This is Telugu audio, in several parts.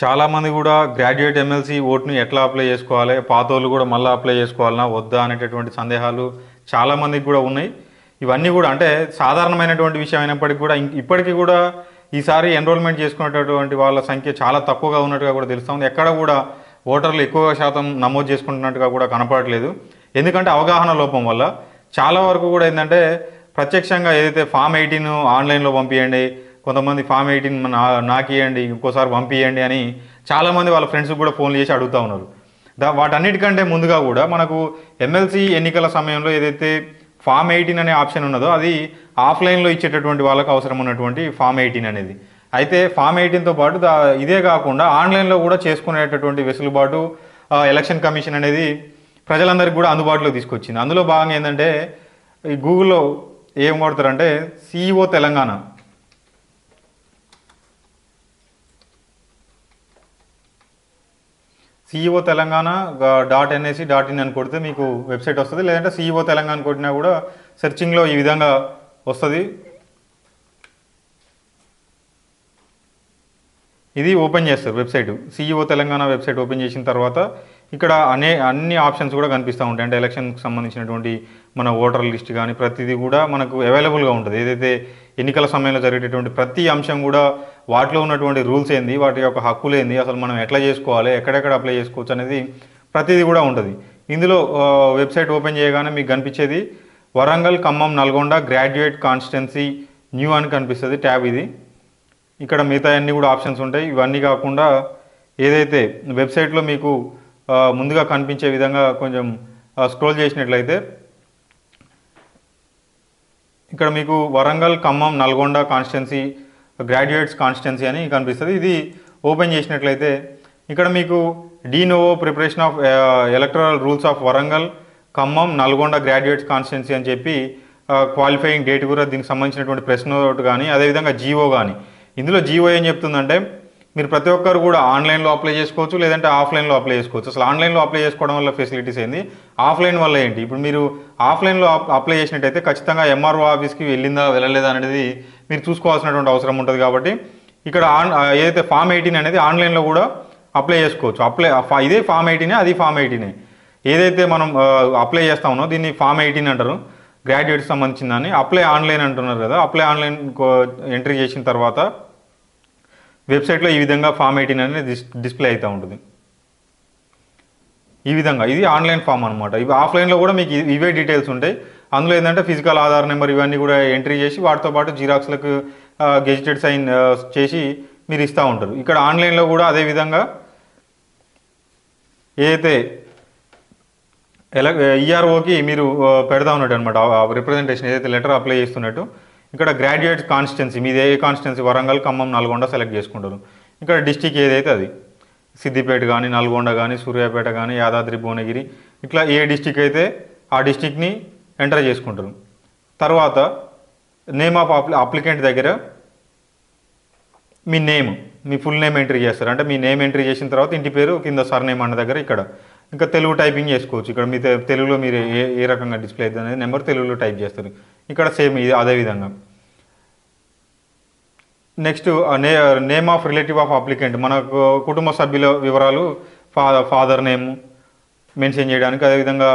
చాలామంది కూడా గ్రాడ్యుయేట్ ఎమ్మెల్సీ ఓట్ని ఎట్లా అప్లై చేసుకోవాలి పాత కూడా మళ్ళీ అప్లై చేసుకోవాలన్నా వద్దా అనేటటువంటి సందేహాలు చాలామందికి కూడా ఉన్నాయి. ఇవన్నీ కూడా అంటే సాధారణమైనటువంటి విషయం అయినప్పటికీ కూడా ఇప్పటికీ కూడా ఈసారి ఎన్రోల్మెంట్ చేసుకునేటటువంటి వాళ్ళ సంఖ్య చాలా తక్కువగా ఉన్నట్టుగా కూడా తెలుస్తూ ఉంది. ఎక్కడ కూడా ఓటర్లు ఎక్కువ శాతం నమోదు చేసుకుంటున్నట్టుగా కూడా కనపడట్లేదు. ఎందుకంటే అవగాహన లోపం వల్ల. చాలా వరకు కూడా ఏంటంటే ప్రత్యక్షంగా ఏదైతే ఫామ్ ఎయిటీన్ ఆన్లైన్లో పంపించండి కొంతమంది ఫామ్ ఎయిటీన్ నా నాకు ఇవ్వండి ఇంకోసారి పంపించండి అని చాలామంది వాళ్ళ ఫ్రెండ్స్కి కూడా ఫోన్లు చేసి అడుగుతూ ఉన్నారు. దా వాటన్నిటికంటే ముందుగా కూడా మనకు ఎమ్మెల్సీ ఎన్నికల సమయంలో ఏదైతే ఫామ్ ఎయిటీన్ అనే ఆప్షన్ ఉన్నదో అది ఆఫ్లైన్లో ఇచ్చేటటువంటి వాళ్ళకు అవసరం ఉన్నటువంటి ఫామ్ ఎయిటీన్ అనేది. అయితే ఫామ్ ఎయిటీన్తో పాటు దా ఇదే కాకుండా ఆన్లైన్లో కూడా చేసుకునేటటువంటి వెసులుబాటు ఎలక్షన్ కమిషన్ అనేది ప్రజలందరికీ కూడా అందుబాటులో తీసుకొచ్చింది. అందులో భాగంగా ఏంటంటే ఈ గూగుల్లో ఏం కొడతారంటే CEO Telangana. CEO Telangana dot NIC dot in అని కొడితే మీకు వెబ్సైట్ వస్తుంది. లేదంటే సిఇఓ తెలంగాణ కొట్టినా కూడా సెర్చింగ్లో ఈ విధంగా వస్తుంది. ఇది ఓపెన్ చేస్తారు website CEO Telangana website open చేసిన తర్వాత ఇక్కడ అనే అన్ని ఆప్షన్స్ కూడా కనిపిస్తూ ఉంటాయి. అంటే ఎలక్షన్కి సంబంధించినటువంటి మన ఓటర్ లిస్ట్ కానీ ప్రతిదీ కూడా మనకు అవైలబుల్గా ఉంటుంది. ఏదైతే ఎన్నికల సమయంలో జరిగేటటువంటి ప్రతి అంశం కూడా వాటిలో ఉన్నటువంటి రూల్స్ ఏంది? వాటి యొక్క హక్కులు ఏంది? అసలు మనం ఎట్లా చేసుకోవాలి? ఎక్కడెక్కడ అప్లై చేసుకోవచ్చు అనేది ప్రతిదీ కూడా ఉంటుంది. ఇందులో వెబ్సైట్ ఓపెన్ చేయగానే మీకు కనిపించేది Warangal Khammam Nalgonda graduate constituency new అని కనిపిస్తుంది ట్యాబ్ ఇది. ఇక్కడ మిగతా అన్ని కూడా ఆప్షన్స్ ఉంటాయి. ఇవన్నీ కాకుండా ఏదైతే వెబ్సైట్లో మీకు ముందుగా కనిపించే విధంగా కొంచెం స్క్రోల్ చేసినట్లయితే ఇక్కడ మీకు Warangal Khammam Nalgonda constituency graduates constituency అని కనిపిస్తుంది. ఇది ఓపెన్ చేసినట్లయితే ఇక్కడ మీకు de novo preparation of electoral rules of Warangal Khammam Nalgonda graduates constituency అని చెప్పి క్వాలిఫైయింగ్ డేట్ కూడా దీనికి సంబంధించినటువంటి ప్రశ్న నోట్ కానీ అదేవిధంగా జీవో కానీ. ఇందులో జీవో ఏం చెప్తుందంటే మీరు ప్రతి ఒక్కరు కూడా ఆన్లైన్లో అప్లై చేసుకోవచ్చు లేదంటే ఆఫ్లైన్లో అప్లై చేసుకోవచ్చు. అసలు ఆన్లైన్లో అప్లై చేసుకోవడం వల్ల ఫెసిలిటీస్ ఏంది? ఆఫ్లైన్ వల్ల ఏంటి? ఇప్పుడు మీరు ఆఫ్లైన్లో అప్లై చేసినట్టయితే ఖచ్చితంగా ఎంఆర్ఓ ఆఫీస్కి వెళ్ళిందా వెళ్ళలేదా అనేది మీరు చూసుకోవాల్సినటువంటి అవసరం ఉంటుంది కాబట్టి ఇక్కడ ఆన్ ఏదైతే ఫామ్ ఎయిటీన్ అనేది ఆన్లైన్లో కూడా అప్లై చేసుకోవచ్చు. అప్లై ఇదే ఫామ్ ఎయిటీనే అది ఫామ్ ఎయిటీనే. ఏదైతే మనం అప్లై చేస్తామో దీన్ని ఫామ్ ఎయిటీన్ అంటారు. గ్రాడ్యుయేట్ సంబంధించిన దాన్ని. అప్లై ఆన్లైన్ అంటున్నారు కదా. అప్లై ఆన్లైన్ ఎంట్రీ చేసిన తర్వాత వెబ్సైట్లో ఈ విధంగా ఫామ్ ఎయిటీన్ అనేది డిస్ప్లే అవుతూ ఉంటుంది. ఈ విధంగా. ఇది ఆన్లైన్ ఫామ్ అనమాట ఇవి ఆఫ్లైన్లో కూడా మీకు ఇవే డీటెయిల్స్ ఉంటాయి. అందులో ఏంటంటే ఫిజికల్ ఆధార్ నెంబర్ ఇవన్నీ కూడా ఎంట్రీ చేసి వాటితో పాటు జిరాక్స్లకు గెజిటెడ్ సైన్ చేసి మీరు ఇస్తూ ఉంటారు. ఇక్కడ ఆన్లైన్లో కూడా అదే విధంగా ఏదైతే ఎలా ఈఆర్ఓకి మీరు పెడతా ఉన్నట్టు అనమాట రిప్రజెంటేషన్ ఏదైతే లెటర్ అప్లై చేస్తున్నట్టు ఇక్కడ గ్రాడ్యుయేట్ కాన్స్టిట్యున్సీ మీది ఏ కాన్స్టిట్యున్సీ వరంగల్ ఖమ్మం నల్గొండ సెలెక్ట్ చేసుకుంటారు. ఇక్కడ డిస్టిక్ ఏదైతే అది? సిద్దిపేట కానీ నల్గొండ కానీ సూర్యాపేట కానీ యాదాద్రి భువనగిరి ఇట్లా ఏ డిస్టిక్ అయితే ఆ డిస్టిక్ని ఎంటర్ చేసుకుంటారు. తర్వాత నేమ్ ఆఫ్ అప్లికెంట్ దగ్గర మీ నేమ్ మీ ఫుల్ నేమ్ ఎంట్రీ చేస్తారు. అంటే మీ నేమ్ ఎంట్రీ చేసిన తర్వాత ఇంటి పేరు కింద సర్ నేమ్ అన్న దగ్గర ఇక్కడ. ఇంకా తెలుగు టైపింగ్ చేసుకోవచ్చు. ఇక్కడ మీ తెలుగులో మీరు ఏ ఏ రకంగా డిస్ప్లే అవుతుంది అనేది నెంబర్ తెలుగులో టైప్ చేస్తారు. ఇక్కడ సేమ్ ఇది అదే విధంగా. నెక్స్ట్ నే name of relative of applicant మనకు కుటుంబ సభ్యుల వివరాలు ఫా ఫాదర్ నేమ్ మెన్షన్ చేయడానికి అదేవిధంగా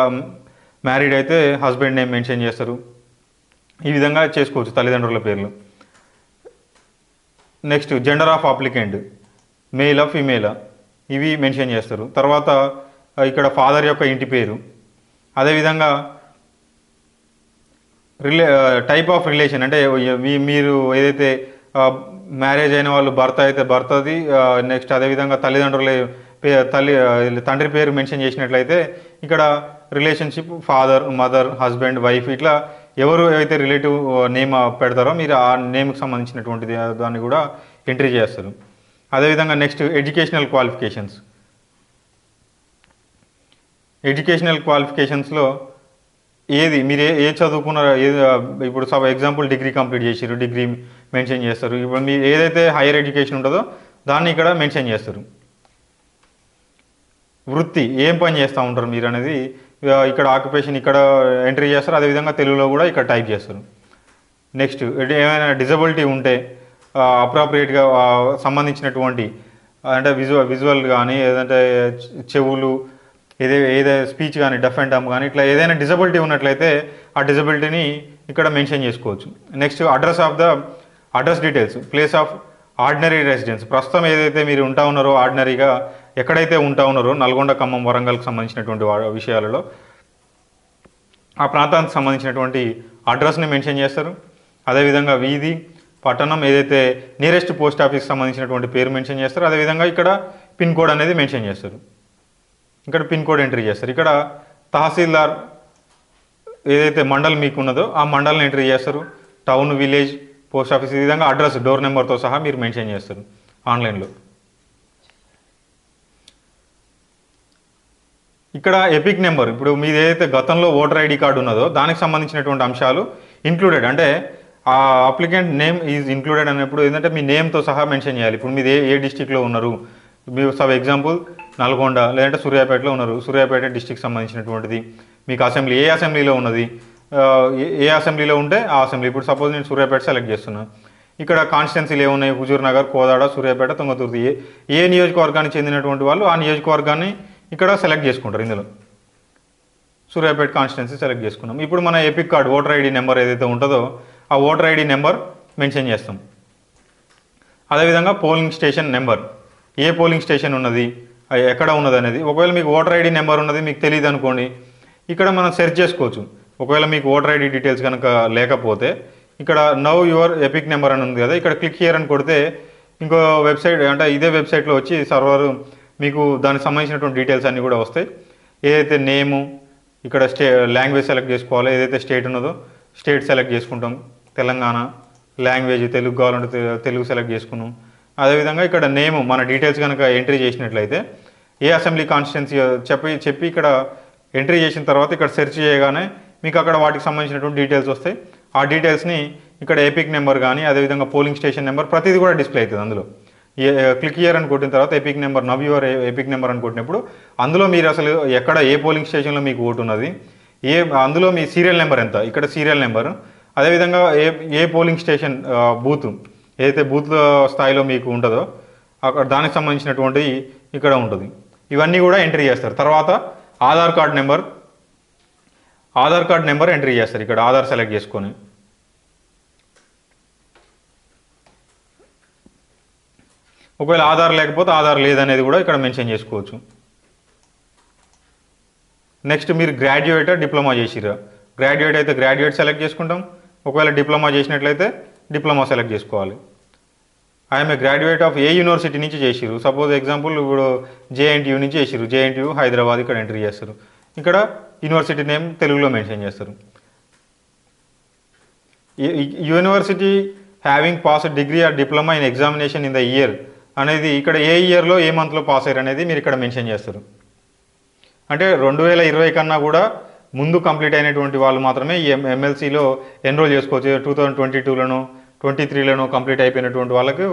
మ్యారీడ్ అయితే హస్బెండ్ నేమ్ మెన్షన్ చేస్తారు. ఈ విధంగా చేసుకోవచ్చు తల్లిదండ్రుల పేర్లు. నెక్స్ట్ జెండర్ ఆఫ్ అప్లికెంట్ మేలా ఫీమేలా ఇవి మెన్షన్ చేస్తారు. తర్వాత ఇక్కడ ఫాదర్ యొక్క ఇంటి పేరు. అదేవిధంగా రిలే టైప్ ఆఫ్ రిలేషన్ అంటే మీ- మీరు ఏదైతే మ్యారేజ్ అయిన వాళ్ళు భర్త అయితే భర్తది నెక్స్ట్ అదేవిధంగా తల్లిదండ్రుల పే తల్లి తండ్రి పేరు మెన్షన్ చేసినట్లయితే ఇక్కడ relationship father mother husband wife ఇట్లా ఎవరు అయితే రిలేటివ్ నేమ్ పెడతారో మీరు ఆ నేమ్కి సంబంధించినటువంటిది దాన్ని కూడా ఎంట్రీ చేస్తారు. అదేవిధంగా నెక్స్ట్ ఎడ్యుకేషనల్ క్వాలిఫికేషన్స్. ఎడ్యుకేషనల్ క్వాలిఫికేషన్స్లో ఏది మీరు ఏ ఏ చదువుకున్నారో ఏది ఇప్పుడు సబ్ ఎగ్జాంపుల్ డిగ్రీ కంప్లీట్ చేసారు డిగ్రీ మెన్షన్ చేస్తారు. ఇప్పుడు మీరు ఏదైతే హైయర్ ఎడ్యుకేషన్ ఉంటుందో దాన్ని ఇక్కడ మెన్షన్ చేస్తారు. వృత్తి ఏం పని చేస్తూ ఉంటారు మీరు అనేది ఇక్కడ ఆక్యుపేషన్ ఇక్కడ ఎంట్రీ చేస్తారు. అదేవిధంగా తెలుగులో కూడా ఇక్కడ టైప్ చేస్తారు. నెక్స్ట్ ఏమైనా డిజబిలిటీ ఉంటే అప్రాప్రియేట్గా సంబంధించినటువంటి అంటే విజువల్ విజువల్ కానీ ఏదంటే చెవులు ఏదే ఏదే స్పీచ్ కానీ డఫ్ అండ్ డమ్ కానీ ఇట్లా ఏదైనా డిజబిలిటీ ఉన్నట్లయితే ఆ డిజబిలిటీని ఇక్కడ మెన్షన్ చేసుకోవచ్చు. Next address of the address details place of ordinary residence ప్రస్తుతం ఏదైతే మీరు ఉంటా ఉన్నారో ఆర్డినరీగా ఎక్కడైతే ఉంటా ఉన్నారో నల్గొండ ఖమ్మం వరంగల్కి సంబంధించినటువంటి విషయాలలో ఆ ప్రాంతానికి సంబంధించినటువంటి అడ్రస్ని మెన్షన్ చేస్తారు. అదేవిధంగా వీధి పట్టణం ఏదైతే నియరెస్ట్ పోస్ట్ ఆఫీస్కి సంబంధించినటువంటి పేరు మెన్షన్ చేస్తారు. అదేవిధంగా ఇక్కడ పిన్ కోడ్ అనేది మెన్షన్ చేస్తారు. ఇక్కడ పిన్ కోడ్ ఎంట్రీ చేస్తారు. ఇక్కడ తహసీల్దార్ ఏదైతే మండల్ మీకు ఉన్నదో ఆ మండల్ని ఎంట్రీ చేస్తారు. టౌన్ విలేజ్ పోస్ట్ ఆఫీస్ ఈ విధంగా అడ్రస్ డోర్ నెంబర్తో సహా మీరు మెన్షన్ చేస్తారు ఆన్లైన్లో. ఇక్కడ ఎపిక్ నెంబర్ ఇప్పుడు మీది ఏదైతే గతంలో ఓటర్ ఐడి కార్డు ఉన్నదో దానికి సంబంధించినటువంటి అంశాలు ఇంక్లూడెడ్ అంటే ఆ అప్లికెంట్ నేమ్ ఈజ్ ఇంక్లూడెడ్ అన్నప్పుడు ఏంటంటే మీ నేమ్తో సహా మెన్షన్ చేయాలి. ఇప్పుడు మీది ఏ ఏ డిస్టిక్లో ఉన్నారు? మీరు సబ్ ఎగ్జాంపుల్ నల్గొండ లేదంటే సూర్యాపేటలో ఉన్నారు. సూర్యాపేట డిస్టిక్ సంబంధించినటువంటిది. మీకు అసెంబ్లీ ఏ అసెంబ్లీలో ఉన్నది? ఏ- ఏ అసెంబ్లీలో ఉంటే ఆ అసెంబ్లీ ఇప్పుడు సపోజ్ నేను సూర్యాపేట సెలెక్ట్ చేస్తున్నాను ఇక్కడ కాన్స్టిట్యున్సీలు ఏమున్నాయి హుజూర్ నగర్ కోదాడ సూర్యాపేట తుంగతుర్తి. ఏ ఏ నియోజకవర్గానికి చెందినటువంటి వాళ్ళు ఆ నియోజకవర్గాన్ని ఇక్కడ సెలెక్ట్ చేసుకుంటారు ఇందులో. సూర్యాపేట కాన్స్టిట్యున్సీ సెలెక్ట్ చేసుకున్నాం. ఇప్పుడు మన EPIC card voter ID number ఏదైతే ఉంటుందో ఆ ఓటర్ ఐడి నెంబర్ మెన్షన్ చేస్తాం. అదేవిధంగా పోలింగ్ స్టేషన్ నెంబర్ ఏ పోలింగ్ స్టేషన్ ఉన్నది? అది ఎక్కడ ఉన్నది అనేది. ఒకవేళ మీకు ఓటర్ ఐడి నెంబర్ ఉన్నది మీకు తెలియదు అనుకోండి ఇక్కడ మనం సెర్చ్ చేసుకోవచ్చు. ఒకవేళ మీకు ఓటర్ ఐడి డీటెయిల్స్ కనుక లేకపోతే ఇక్కడ నవ్ యువర్ ఎపిక్ నెంబర్ అని ఉంది కదా ఇక్కడ క్లిక్ హియర్ అని కొడితే ఇంకో వెబ్సైట్ అంటే ఇదే వెబ్సైట్లో వచ్చి సర్వర్ మీకు దానికి సంబంధించినటువంటి డీటెయిల్స్ అన్నీ కూడా వస్తాయి. ఏదైతే నేము ఇక్కడ స్టే లాంగ్వేజ్ సెలెక్ట్ చేసుకోవాలో ఏదైతే స్టేట్ ఉన్నదో స్టేట్ సెలెక్ట్ చేసుకుంటాం. తెలంగాణ లాంగ్వేజ్ తెలుగు కావాలంటే తెలుగు సెలెక్ట్ చేసుకున్నాం. అదేవిధంగా ఇక్కడ నేమ్ మన డీటెయిల్స్ కనుక ఎంట్రీ చేసినట్లయితే ఏ అసెంబ్లీ కాన్స్టిట్యున్సీ చెప్పి చెప్పి ఇక్కడ ఎంట్రీ చేసిన తర్వాత ఇక్కడ సెర్చ్ చేయగానే మీకు అక్కడ వాటికి సంబంధించినటువంటి డీటెయిల్స్ వస్తాయి. ఆ డీటెయిల్స్ని ఇక్కడ ఏపీక్ నెంబర్ కానీ అదేవిధంగా పోలింగ్ స్టేషన్ నెంబర్ ప్రతిదీ కూడా డిస్ప్లే అవుతుంది అందులో. క్లిక్ ఇయర్ అని కొట్టిన తర్వాత EPIC number now your EPIC number అని కొట్టినప్పుడు అందులో మీరు అసలు ఎక్కడ ఏ పోలింగ్ స్టేషన్లో మీకు ఓటు ఉన్నది? ఏ అందులో మీ సీరియల్ నెంబర్ ఎంత? ఇక్కడ సీరియల్ నెంబర్ అదేవిధంగా ఏ ఏ పోలింగ్ స్టేషన్ బూత్ ఏదైతే బూత్ స్థాయిలో మీకు ఉంటుందో అక్కడ దానికి సంబంధించినటువంటి ఇక్కడ ఉంటుంది. ఇవన్నీ కూడా ఎంట్రీ చేస్తారు. తర్వాత Aadhaar card number Aadhaar card number entry చేస్తారు. ఇక్కడ ఆధార్ సెలెక్ట్ చేసుకొని. ఒకవేళ ఆధార్ లేకపోతే ఆధార్ లేదనేది కూడా ఇక్కడ మెన్షన్ చేసుకోవచ్చు. నెక్స్ట్ మీరు గ్రాడ్యుయేట్ డిప్లొమా చేసిరా గ్రాడ్యుయేట్ అయితే గ్రాడ్యుయేట్ సెలెక్ట్ చేసుకుంటాం. ఒకవేళ డిప్లొమా చేసినట్లయితే డిప్లొమా సెలెక్ట్ చేసుకోవాలి. I am a graduate of a university నుంచి చేసిరు సపోజ్ ఎగ్జాంపుల్ ఇప్పుడు జేఎన్టీయూ నుంచి చేసిరు జేఎన్టీయూ హైదరాబాద్ ఇక్కడ ఎంట్రీ చేస్తారు. ఇక్కడ యూనివర్సిటీ నేమ్ తెలుగులో మెన్షన్ చేస్తారు. University having pass degree or diploma in examination in the year అనేది ఇక్కడ ఏ ఇయర్లో ఏ మంత్లో పాస్ అయ్యారు అనేది మీరు ఇక్కడ మెన్షన్ చేస్తారు. అంటే రెండు వేల ఇరవై కన్నా కూడా ముందు కంప్లీట్ అయినటువంటి వాళ్ళు మాత్రమే ఈ ఎమ్మెల్సీలో ఎన్రోల్ చేసుకోవచ్చు. టూ థౌజండ్ ట్వంటీ టూలను ట్వంటీ త్రీలను కంప్లీట్ అయిపోయినటువంటి వాళ్ళకు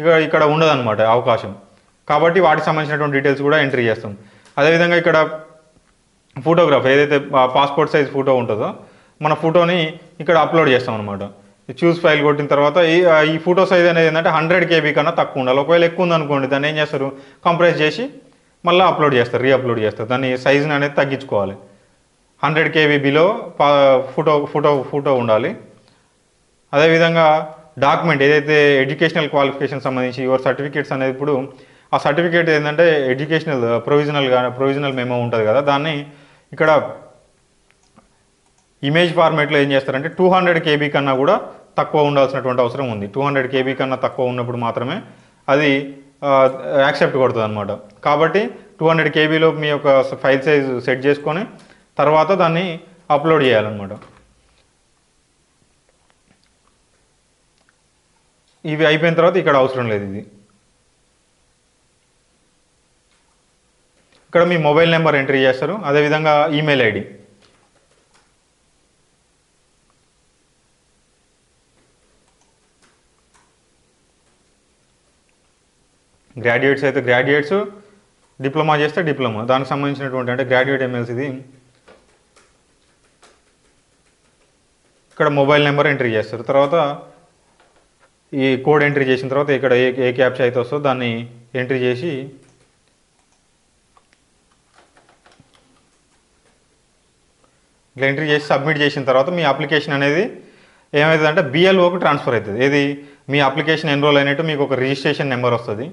ఇక ఇక్కడ ఉండదన్నమాట అవకాశం. కాబట్టి వాటికి సంబంధించినటువంటి డీటెయిల్స్ కూడా ఎంట్రీ చేస్తాం. అదేవిధంగా ఇక్కడ ఫోటోగ్రాఫ్ ఏదైతే పాస్పోర్ట్ సైజ్ ఫోటో ఉంటుందో మన ఫోటోని ఇక్కడ అప్లోడ్ చేస్తాం అనమాట చూస్ ఫైల్ కొట్టిన తర్వాత ఈ ఈ ఫోటో సైజ్ అనేది ఏంటంటే హండ్రెడ్ కేబీ కన్నా తక్కువ ఉండాలి. ఒకవేళ ఎక్కువ ఉందనుకోండి దాన్ని ఏం చేస్తారు? కంప్రెస్ చేసి మళ్ళీ అప్లోడ్ చేస్తారు రీ అప్లోడ్ చేస్తారు. దాన్ని సైజ్ని అనేది తగ్గించుకోవాలి. Hundred KB below photo photo photo ఉండాలి. అదేవిధంగా డాక్యుమెంట్ ఏదైతే ఎడ్యుకేషనల్ క్వాలిఫికేషన్ సంబంధించి యువర్ సర్టిఫికేట్స్ అనేది ఇప్పుడు ఆ సర్టిఫికేట్ ఏంటంటే ఎడ్యుకేషనల్ ప్రొవిజనల్గా ప్రొవిజనల్ మెమో ఉంటుంది కదా దాన్ని ఇక్కడ ఇమేజ్ ఫార్మేట్లో ఏం చేస్తారంటే టూ హండ్రెడ్ కేబీ కన్నా కూడా తక్కువ ఉండాల్సినటువంటి అవసరం ఉంది. టూ హండ్రెడ్ కేబీ కన్నా తక్కువ ఉన్నప్పుడు మాత్రమే అది యాక్సెప్ట్ కొడుతుంది అనమాట కాబట్టి టూ హండ్రెడ్ కేబీలో మీ యొక్క ఫైల్ సైజ్ సెట్ చేసుకొని తర్వాత దాన్ని అప్లోడ్ చేయాలన్నమాట. ఇవి అయిపోయిన తర్వాత ఇక్కడ అవసరం లేదు ఇది. ఇక్కడ మీ మొబైల్ నెంబర్ ఎంట్రీ చేస్తారు. అదేవిధంగా ఈమెయిల్ ఐడి గ్రాడ్యుయేట్స్ అయితే గ్రాడ్యుయేట్స్ డిప్లొమా చేస్తే డిప్లొమా. దానికి సంబంధించినటువంటి అంటే గ్రాడ్యుయేట్ ఎమ్మెల్సీది ఇక్కడ మొబైల్ నెంబర్ ఎంట్రీ చేస్తారు. తర్వాత ఈ కోడ్ ఎంట్రీ చేసిన తర్వాత ఇక్కడ ఏ ఏ క్యాప్స్ అయితే వస్తుందో దాన్ని ఎంట్రీ చేసి ఇట్లా ఎంట్రీ చేసి సబ్మిట్ చేసిన తర్వాత మీ అప్లికేషన్ అనేది ఏమవుతుందంటే బిఎల్ఓకి ట్రాన్స్ఫర్ అవుతుంది ఏది? మీ అప్లికేషన్ ఎన్రోల్ అయినట్టు మీకు ఒక రిజిస్ట్రేషన్ నెంబర్ వస్తుంది.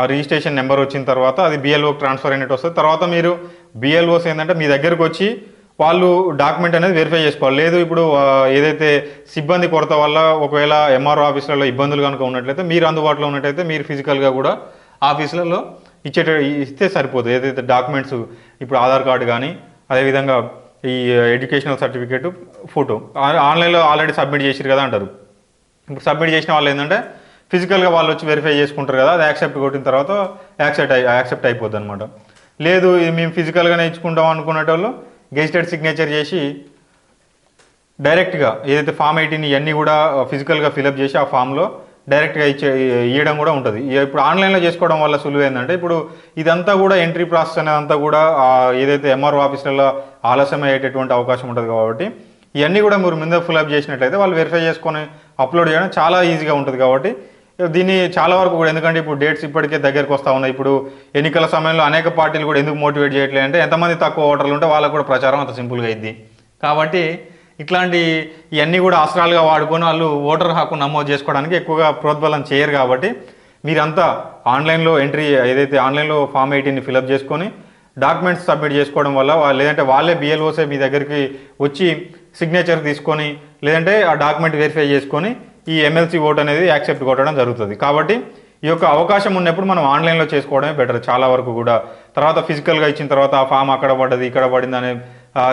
ఆ రిజిస్ట్రేషన్ నెంబర్ వచ్చిన తర్వాత అది బిఎల్ఓకి ట్రాన్స్ఫర్ అయినట్టు వస్తుంది. తర్వాత మీరు బిఎల్ఓస్ ఏంటంటే మీ దగ్గరకు వచ్చి వాళ్ళు డాక్యుమెంట్ అనేది వెరిఫై చేసుకోవాలి. లేదు ఇప్పుడు ఏదైతే సిబ్బంది కొరత వల్ల ఒకవేళ ఎంఆర్ఓ ఆఫీసులలో ఇబ్బందులు కనుక ఉన్నట్లయితే మీరు అందుబాటులో ఉన్నట్టయితే మీరు ఫిజికల్గా కూడా ఆఫీసులలో ఇచ్చేట ఇస్తే సరిపోతుంది ఏదైతే డాక్యుమెంట్స్ ఇప్పుడు ఆధార్ కార్డు కానీ అదేవిధంగా ఈ ఎడ్యుకేషనల్ సర్టిఫికేట్ ఫోటో ఆన్లైన్లో ఆల్రెడీ సబ్మిట్ చేసిరు కదా అంటారు. ఇప్పుడు సబ్మిట్ చేసిన వాళ్ళు ఏంటంటే ఫిజికల్గా వాళ్ళు వచ్చి వెరిఫై చేసుకుంటారు కదా అది యాక్సెప్ట్ కొట్టిన తర్వాత యాక్సెప్ట్ అయి యాక్సెప్ట్ అయిపోద్ది అనమాట లేదు ఇది మేము ఫిజికల్గానే ఇచ్చుకుంటాం అనుకునేటోళ్ళు గెజిటెడ్ సిగ్నేచర్ చేసి డైరెక్ట్గా ఏదైతే ఫామ్ ఎయిటీన్ ఇవన్నీ కూడా ఫిజికల్గా ఫిలప్ చేసి ఆ ఫామ్లో డైరెక్ట్గా ఇచ్చే ఇవ్వడం కూడా ఉంటుంది. ఇప్పుడు ఆన్లైన్లో చేసుకోవడం వల్ల సులువు ఏంటంటే ఇప్పుడు ఇదంతా కూడా ఎంట్రీ ప్రాసెస్ అనేదంతా కూడా ఏదైతే ఎంఆర్ఓ ఆఫీసులలో ఆలస్యం అయ్యేటటువంటి అవకాశం ఉంటుంది కాబట్టి ఇవన్నీ కూడా మీరు ముందే ఫిలప్ చేసినట్లయితే వాళ్ళు వెరిఫై చేసుకొని అప్లోడ్ చేయడం చాలా ఈజీగా ఉంటుంది కాబట్టి దీన్ని చాలా వరకు కూడా ఎందుకంటే ఇప్పుడు డేట్స్ ఇప్పటికే దగ్గరకు వస్తూ ఉన్నాయి. ఇప్పుడు ఎన్నికల సమయంలో అనేక పార్టీలు కూడా ఎందుకు మోటివేట్ చేయట్లేదు అంటే ఎంతమంది తక్కువ ఓటర్లు ఉంటే వాళ్ళకు కూడా ప్రచారం అంత సింపుల్గా అయింది కాబట్టి ఇట్లాంటి ఇవన్నీ కూడా అస్త్రాలుగా వాడుకొని వాళ్ళు ఓటర్ హక్కు నమోదు చేసుకోవడానికి ఎక్కువగా ప్రోద్బలం చేయరు కాబట్టి మీరంతా ఆన్లైన్లో ఎంట్రీ ఏదైతే ఆన్లైన్లో ఫామ్ ఎయిటీని ఫిలప్ చేసుకొని డాక్యుమెంట్స్ సబ్మిట్ చేసుకోవడం వల్ల వాళ్ళు లేదంటే వాళ్ళే బిఎల్ఓసే మీ దగ్గరికి వచ్చి సిగ్నేచర్ తీసుకొని లేదంటే ఆ డాక్యుమెంట్ వెరిఫై చేసుకొని ఈ ఎమ్మెల్సీ ఓట్ అనేది యాక్సెప్ట్ కొట్టడం జరుగుతుంది. కాబట్టి ఈ యొక్క అవకాశం ఉన్నప్పుడు మనం ఆన్లైన్లో చేసుకోవడమే బెటర్ చాలా వరకు కూడా. తర్వాత ఫిజికల్గా ఇచ్చిన తర్వాత ఆ ఫామ్ అక్కడ పడ్డది ఇక్కడ పడింది అనే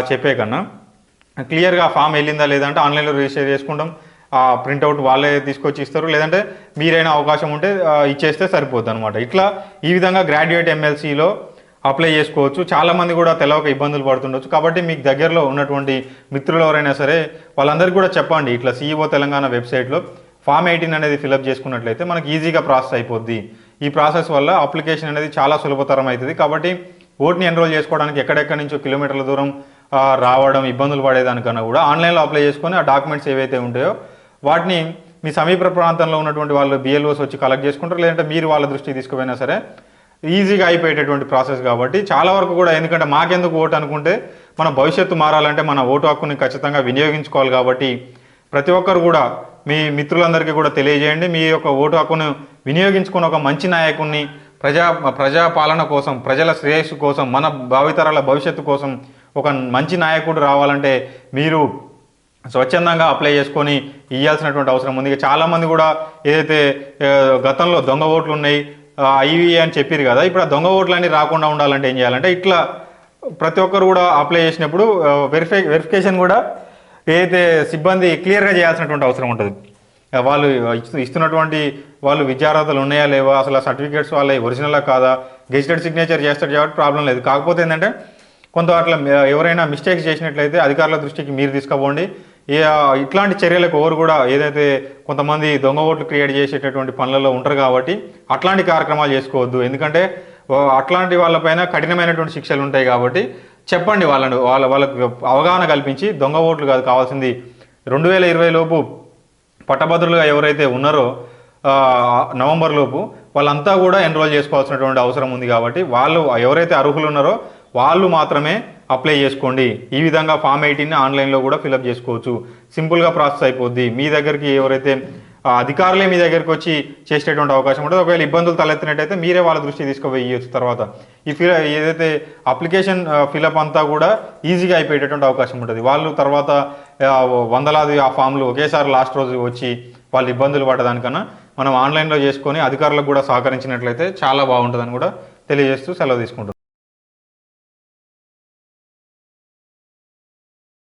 చెప్పే కన్నా క్లియర్గా ఫామ్ వెళ్ళిందా లేదంటే ఆన్లైన్లో రిజిస్టర్ చేసుకుంటాం. ఆ ప్రింట్అవుట్ వాళ్ళే తీసుకొచ్చి ఇస్తారు. లేదంటే మీరైనా అవకాశం ఉంటే ఇచ్చేస్తే సరిపోద్ది అనమాట ఇట్లా ఈ విధంగా గ్రాడ్యుయేట్ ఎమ్మెల్సీలో అప్లై చేసుకోవచ్చు. చాలామంది కూడా తెలవక ఇబ్బందులు పడుతుండొచ్చు. కాబట్టి మీకు దగ్గరలో ఉన్నటువంటి మిత్రులు ఎవరైనా సరే వాళ్ళందరికీ కూడా చెప్పండి. ఇట్లా సీఈఓ తెలంగాణ వెబ్సైట్లో ఫామ్ ఎయిటీన్ అనేది ఫిలప్ చేసుకున్నట్లయితే మనకి ఈజీగా ప్రాసెస్ అయిపోద్ది. ఈ ప్రాసెస్ వల్ల అప్లికేషన్ అనేది చాలా సులభతరం అవుతుంది. కాబట్టి ఓట్ని ఎన్రోల్ చేసుకోవడానికి ఎక్కడెక్కడి నుంచో కిలోమీటర్ల దూరం రావడం ఇబ్బందులు పడేదానికన్నా కూడా ఆన్లైన్లో అప్లై చేసుకొని ఆ డాక్యుమెంట్స్ ఏవైతే ఉంటాయో వాటిని మీ సమీప ప్రాంతంలో ఉన్నటువంటి వాళ్ళు బిఎల్ఓస్ వచ్చి కలెక్ట్ చేసుకుంటారు. లేదంటే మీరు వాళ్ళ దృష్టికి తీసుకుపోయినా సరే ఈజీగా అయిపోయేటటువంటి ప్రాసెస్ కాబట్టి చాలా వరకు కూడా ఎందుకంటే మాకెందుకు ఓటు అనుకుంటే మన భవిష్యత్తు మారాలంటే మన ఓటు హక్కుని ఖచ్చితంగా వినియోగించుకోవాలి కాబట్టి ప్రతి ఒక్కరు కూడా మీ మిత్రులందరికీ కూడా తెలియజేయండి. మీ యొక్క ఓటు హక్కును వినియోగించుకుని ఒక మంచి నాయకుడిని ప్రజా ప్రజాపాలన కోసం ప్రజల శ్రేయస్సు కోసం మన భావితరాల భవిష్యత్తు కోసం ఒక మంచి నాయకుడు రావాలంటే మీరు స్వచ్ఛందంగా అప్లై చేసుకొని ఇవ్వాల్సినటువంటి అవసరం ఉంది. ఇక చాలామంది కూడా ఏదైతే గతంలో దొంగ ఓట్లు ఉన్నాయి ఇవి అని చెప్పారు కదా ఇప్పుడు ఆ దొంగ ఓట్లు అన్ని రాకుండా ఉండాలంటే ఏం చేయాలంటే ఇట్లా ప్రతి ఒక్కరు కూడా అప్లై చేసినప్పుడు వెరిఫై వెరిఫికేషన్ కూడా ఏదైతే సిబ్బంది క్లియర్గా చేయాల్సినటువంటి అవసరం ఉంటుంది. వాళ్ళు ఇస్తు- ఇస్తున్నటువంటి వాళ్ళు విద్యార్హతలు ఉన్నాయా లేవా అసలు ఆ సర్టిఫికేట్స్ వాళ్ళ ఒరిజినలా కాదా గెజిటెడ్ సిగ్నేచర్ చేస్తాడు కాబట్టి ప్రాబ్లం లేదు. కాకపోతే ఏంటంటే కొంత అట్లా ఎవరైనా మిస్టేక్స్ చేసినట్లయితే అధికారుల దృష్టికి మీరు తీసుకుపోండి. ఇట్లాంటి చర్యలకు ఎవరు కూడా ఏదైతే కొంతమంది దొంగ ఓట్లు క్రియేట్ చేసేటటువంటి పనులలో ఉంటారు కాబట్టి అట్లాంటి కార్యక్రమాలు చేసుకోవద్దు. ఎందుకంటే అట్లాంటి వాళ్ళపైన కఠినమైనటువంటి శిక్షలు ఉంటాయి కాబట్టి చెప్పండి వాళ్ళను వాళ్ళ వాళ్ళకు అవగాహన కల్పించి దొంగ ఓట్లు కాదు కావాల్సింది రెండు వేల ఇరవై లోపు పట్టభద్రులుగా ఎవరైతే ఉన్నారో నవంబర్ లోపు వాళ్ళంతా కూడా ఎన్రోల్ చేసుకోవాల్సినటువంటి అవసరం ఉంది కాబట్టి వాళ్ళు ఎవరైతే అర్హులు ఉన్నారో వాళ్ళు మాత్రమే అప్లై చేసుకోండి. ఈ విధంగా ఫామ్ ఎయిటీన్ని ఆన్లైన్లో కూడా ఫిలప్ చేసుకోవచ్చు. సింపుల్గా ప్రాసెస్ అయిపోద్ది. మీ దగ్గరికి ఎవరైతే అధికారులే మీ దగ్గరికి వచ్చి చేసేటువంటి అవకాశం ఉంటుంది. ఒకవేళ ఇబ్బందులు తలెత్తినట్టయితే మీరే వాళ్ళ దృష్టి తీసుకుపోయచ్చు తర్వాత. ఈ ఫిల్ ఏదైతే అప్లికేషన్ ఫిలప్ అంతా కూడా ఈజీగా అయిపోయేటటువంటి అవకాశం ఉంటుంది. వాళ్ళు తర్వాత వందలాది ఆ ఫామ్లు ఒకేసారి లాస్ట్ రోజు వచ్చి వాళ్ళు ఇబ్బందులు పడడానికన్నా మనం ఆన్లైన్లో చేసుకొని అధికారులకు కూడా సహకరించినట్లయితే చాలా బాగుంటుందని కూడా తెలియజేస్తూ సెలవు తీసుకుంటాం